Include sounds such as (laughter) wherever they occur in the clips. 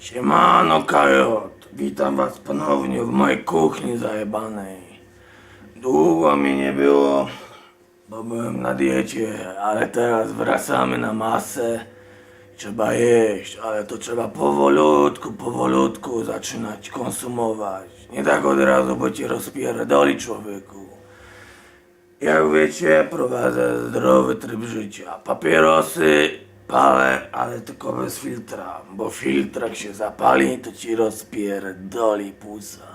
Siemano Kajot, witam was ponownie w mojej kuchni zajebanej. Długo mi nie było, bo byłem na diecie, ale teraz wracamy na masę. Trzeba jeść, ale to trzeba powolutku, powolutku zaczynać konsumować. Nie tak od razu, bo ci rozpierdoli człowieku. Jak wiecie, prowadzę zdrowy tryb życia. Papierosy palę, ale tylko bez filtra, bo filtr jak się zapali, to ci rozpierdoli pusa.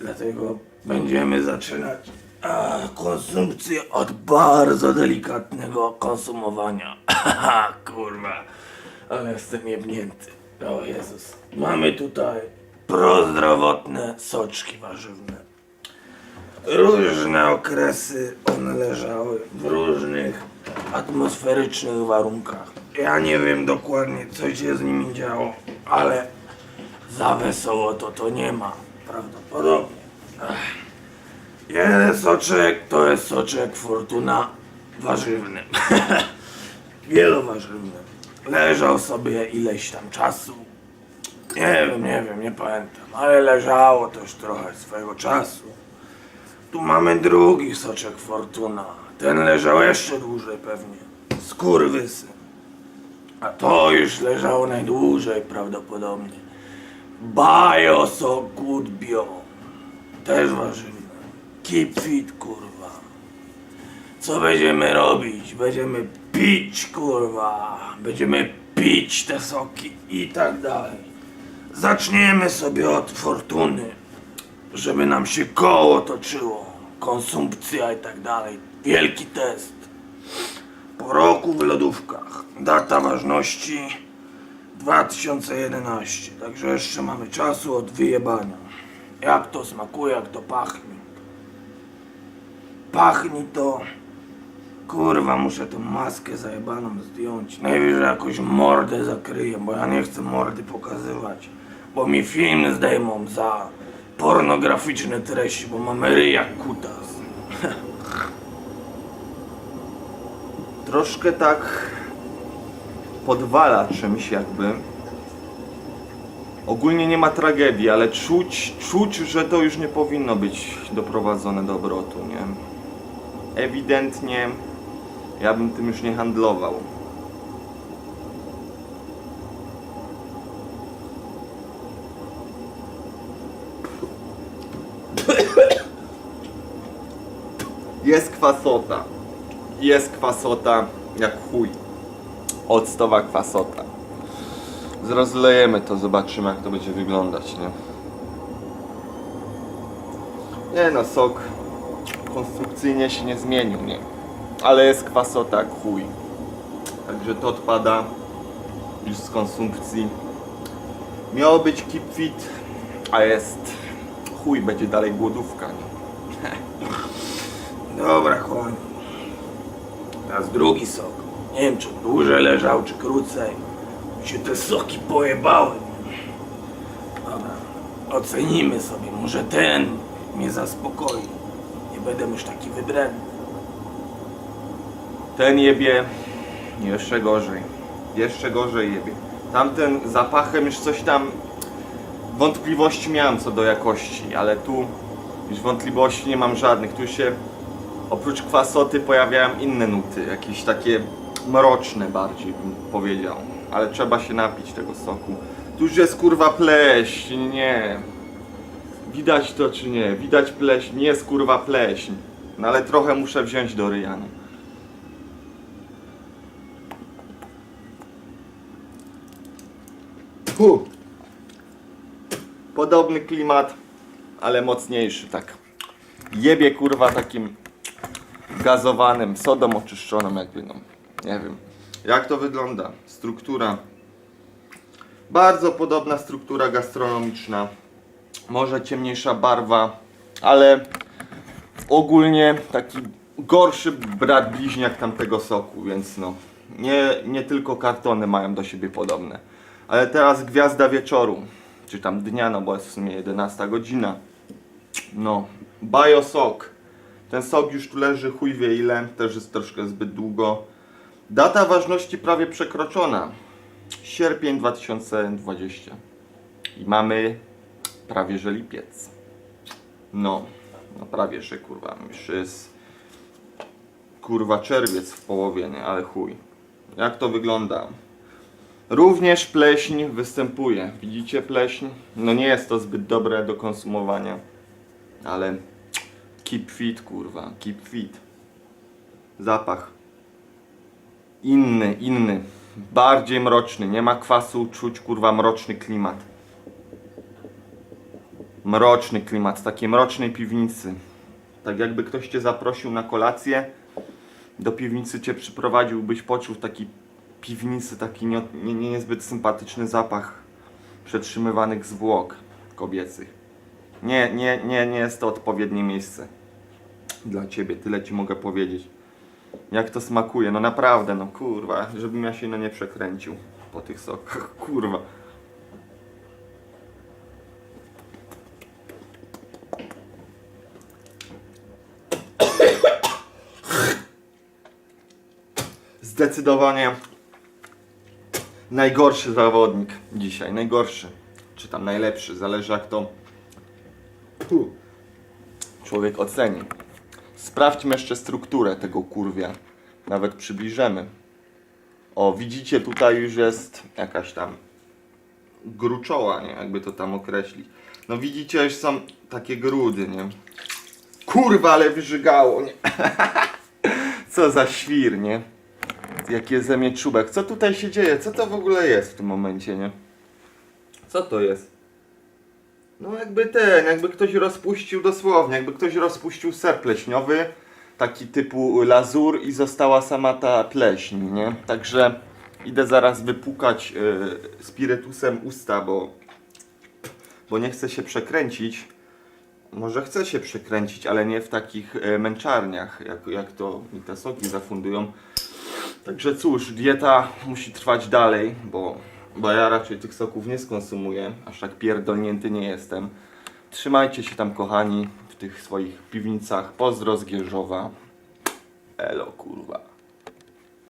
Dlatego będziemy zaczynać a, konsumpcję od bardzo delikatnego konsumowania. (laughs) Kurwa, ale jestem jebnięty. O Jezus. Mamy tutaj prozdrowotne soczki warzywne różne okresy one leżały w różnych atmosferycznych warunkach. Ja nie wiem dokładnie, co się z nimi działo, ale za wesoło to to nie ma, prawdopodobnie. Ech. Jeden soczek to jest soczek Fortuna warzywny. (laughs) Wielowarzywny. Leżał sobie ileś tam czasu. Nie wiem, nie wiem, nie pamiętam, ale leżało już trochę swojego czasu. Tu mamy drugi soczek Fortuna. Ten leżał jeszcze dłużej pewnie. Skurwysyn. A to już leżało najdłużej prawdopodobnie. Biosok Good Bio. Też warzywne. Keep fit kurwa. Co będziemy robić? Będziemy pić kurwa. Będziemy pić te soki i tak dalej. Zaczniemy sobie od Fortuny żeby nam się koło toczyło, konsumpcja i tak dalej. Wielki test. Po roku w lodówkach. Data ważności 2011. Także jeszcze mamy czasu od wyjebania. Jak to smakuje, jak to pachnie. Pachni to... Kurwa, muszę tę maskę zajebaną zdjąć. Najwyżej jakąś mordę zakryję, bo ja nie chcę mordy pokazywać. Bo mi film zdejmą za pornograficzne treści, bo mamy ryj jak kutas. troszkę tak podwala czymś jakby. Ogólnie nie ma tragedii, ale czuć, czuć, że to już nie powinno być doprowadzone do obrotu, nie? Ewidentnie ja bym tym już nie handlował. Jest kwasota. Jest kwasota jak chuj. Octowa kwasota. Zrozlejemy to, zobaczymy jak to będzie wyglądać, nie? Nie no, sok konstrukcyjnie się nie zmienił, nie? Ale jest kwasota jak chuj. Także to odpada już z konsumpcji. Miało być keep fit, a jest chuj, będzie dalej głodówka, nie? (laughs) Dobra, koń. Teraz drugi sok. Nie wiem, czy dłużej leżał, czy krócej. Mi się te soki pojebały. Dobra, ocenimy sobie. Może ten mnie zaspokoi. Nie będę już taki wybredny. Ten jebie jeszcze gorzej. Jeszcze gorzej jebie. Tamten zapachem już coś tam wątpliwości miałem co do jakości, ale tu już wątpliwości nie mam żadnych. Tu się oprócz kwasoty pojawiają inne nuty, jakieś takie mroczne bardziej bym powiedział. Ale trzeba się napić tego soku. Tu jest kurwa pleśń, nie. Widać to czy nie? Widać pleśń, nie jest kurwa pleśń. No ale trochę muszę wziąć do ryja. no. Hu. Podobny klimat, ale mocniejszy, tak. Jebie kurwa takim gazowanym, sodą oczyszczoną jakby, no. Nie wiem. Jak to wygląda? Struktura. Bardzo podobna struktura gastronomiczna. Może ciemniejsza barwa, ale ogólnie taki gorszy brat bliźniak tamtego soku, więc no. Nie, nie tylko kartony mają do siebie podobne. Ale teraz gwiazda wieczoru, czy tam dnia, no bo jest w sumie 11 godzina. No, Biosok. Ten sok już tu leży chuj wie ile, też jest troszkę zbyt długo. Data ważności prawie przekroczona. Sierpień 2020. I mamy prawie że lipiec. No, no prawie że kurwa. Już jest kurwa czerwiec w połowie, nie? Ale chuj. Jak to wygląda? Również pleśń występuje. Widzicie pleśń? No nie jest to zbyt dobre do konsumowania. Ale keep fit, kurwa. Keep fit. Zapach. Inny, inny. Bardziej mroczny. Nie ma kwasu, czuć kurwa mroczny klimat. Mroczny klimat, takiej mrocznej piwnicy. Tak jakby ktoś cię zaprosił na kolację, do piwnicy cię przyprowadził, byś poczuł w takiej piwnicy taki nie, nie, nie niezbyt sympatyczny zapach przetrzymywanych zwłok kobiecych. Nie, nie, nie, nie jest to odpowiednie miejsce dla ciebie, tyle ci mogę powiedzieć. Jak to smakuje, no naprawdę, no kurwa, żebym ja się no nie przekręcił po tych sokach, (laughs) kurwa. Zdecydowanie najgorszy zawodnik dzisiaj, najgorszy, czy tam najlepszy, zależy jak to Hu. człowiek oceni. Sprawdźmy jeszcze strukturę tego kurwia, nawet przybliżymy. O, widzicie, tutaj już jest jakaś tam gruczoła, nie? Jakby to tam określić. No widzicie, już są takie grudy, nie? Kurwa, ale wyżygało, nie? (laughs) Co za świr, nie? Jaki zemie czubek. Co tutaj się dzieje? Co to w ogóle jest w tym momencie, nie? Co to jest? No jakby ten, jakby ktoś rozpuścił dosłownie, jakby ktoś rozpuścił ser pleśniowy, taki typu lazur i została sama ta pleśń, nie? Także idę zaraz wypukać y, spirytusem usta, bo, bo nie chcę się przekręcić. Może chcę się przekręcić, ale nie w takich y, męczarniach, jak, jak to mi te soki zafundują. Także cóż, dieta musi trwać dalej, bo, bo ja raczej tych soków nie skonsumuję, aż tak pierdolnięty nie jestem. Trzymajcie się tam kochani w tych swoich piwnicach. Pozdro z Gierzowa. Elo kurwa.